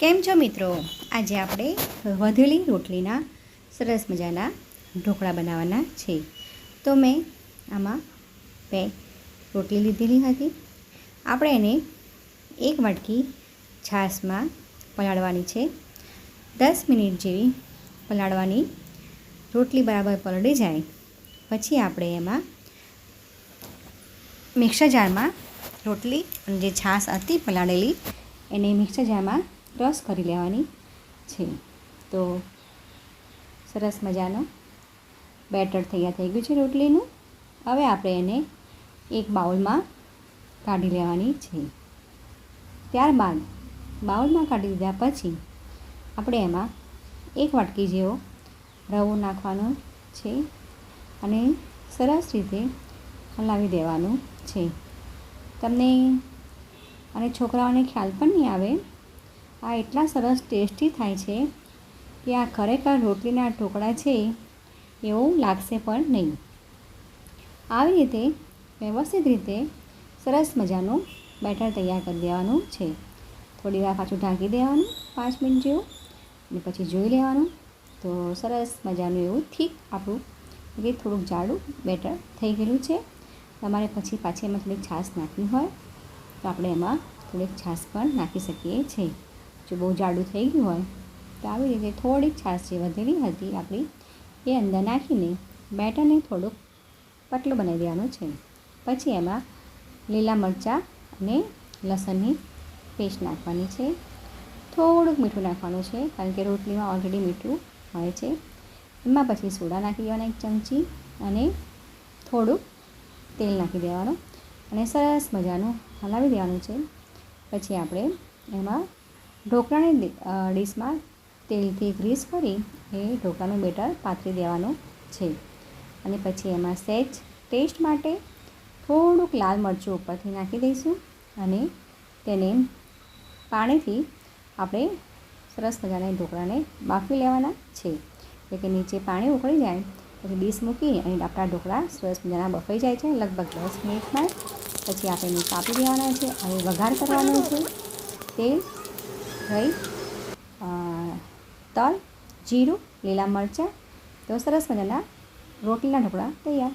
કેમ છો મિત્રો? આજે આપણે વધેલી રોટલીના સરસ મજાના ઢોકળા બનાવવાના છે. તો મેં આમાં બે રોટલી લીધેલી હતી. આપણે એને એક વાટકી છાશમાં પલાળવાની છે. દસ મિનિટ જેવી પલાળવાની રોટલી બરાબર પલળી જાય. પછી આપણે એમાં મિક્સર જારમાં રોટલી અને જે છાશ હતી પલાળેલી, એને મિક્સર જારમાં ક્રશ કરી લેવાની છે. તો સરસ મજાનો બેટર તૈયાર થઈ ગયું છે રોટલીનું. હવે આપણે એને એક બાઉલમાં કાઢી લેવાની છે. ત્યારબાદ બાઉલમાં કાઢી દીધા પછી આપણે એમાં એક વાટકી જેવો રવો નાખવાનો છે અને સરસ રીતે હલાવી દેવાનું છે. તમને અને છોકરાઓને ખ્યાલ પણ નહીં આવે આ એટલા સરસ ટેસ્ટી થાય છે કે આ ખરેખર રોટલીના ઢોકળા છે એવું લાગશે પણ નહીં. આવી રીતે વ્યવસ્થિત રીતે સરસ મજાનું બેટર તૈયાર કરી દેવાનું છે. થોડી વાર પાછું ઢાંકી દેવાનું, પાંચ મિનિટ જેવું, અને પછી જોઈ લેવાનું. તો સરસ મજાનું એવું થીક આપણું એટલે થોડુંક જાડું બેટર થઈ ગયેલું છે. તમારે પછી પાછી એમાં થોડીક છાશ નાખવી હોય તો આપણે એમાં થોડીક છાશ પણ નાખી શકીએ છીએ. જો બહુ જાડું થઈ ગયું હોય, તો આવી રીતે થોડીક છાશ જે વધેલી હતી આપણી, એ અંદર નાખીને બેટરને થોડુંક પતલું બનાવી દેવાનું છે. પછી એમાં લીલા મરચાં અને લસણની પેસ્ટ નાખવાની છે. થોડુંક મીઠું નાખવાનું છે, કારણ કે રોટલીમાં ઓલરેડી મીઠું હોય છે. એમાં પછી સોડા નાખી દેવાના એક ચમચી અને થોડુંક તેલ નાખી દેવાનું અને સરસ મજાનું હલાવી દેવાનું છે. પછી આપણે એમાં ઢોકળાની ડીશમાં તેલથી ગ્રીસ કરી એ ઢોકળાનું બેટર પાથરી દેવાનું છે. અને પછી એમાં સહેજ ટેસ્ટ માટે થોડુંક લાલ મરચું ઉપરથી નાખી દઈશું અને તેને પાણીથી આપણે સરસ મજાના ઢોકળાને બાફી લેવાના છે. એટલે કે નીચે પાણી ઉકળી જાય, પછી ડીશ મૂકી અને આપણા ઢોકળા સરસ મજાના બફાઈ જાય છે, લગભગ દસ મિનિટમાં. પછી આપણે કાપી દેવાના છે હવે વઘાર કરવાનો છે. તેલ રહી તલ જીરું લીલા મરચાં તો સરસ મજાના રોટલીના ઢોકળા તૈયાર.